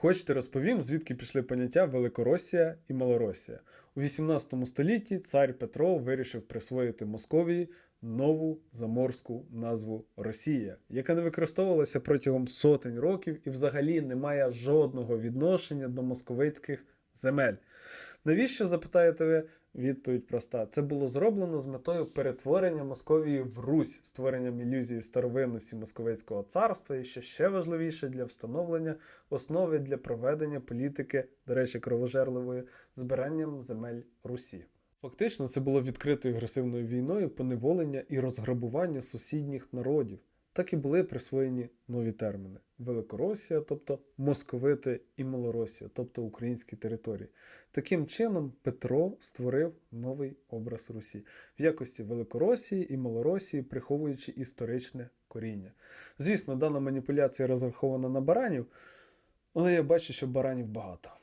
Хочете розповім, звідки пішли поняття Великоросія і Малоросія. У 18 столітті цар Петро вирішив присвоїти Московії нову заморську назву Росія, яка не використовувалася протягом сотень років і взагалі не має жодного відношення до московицьких земель. Навіщо запитаєте ви? Відповідь проста: це було зроблено з метою перетворення Московії в Русь, створенням ілюзії старовинності Московицького царства, і що ще важливіше для встановлення основи для проведення політики, до речі, кровожерливої, збиранням земель Русі. Фактично, це було відкритою агресивною війною поневолення і розграбування сусідніх народів. Так і були присвоєні нові терміни: Великоросія, тобто московити, і Малоросія, тобто українські території. Таким чином, Петро створив новий образ Русі в якості Великоросії і Малоросії, приховуючи історичне коріння. Звісно, дана маніпуляція розрахована на баранів, але я бачу, що баранів багато.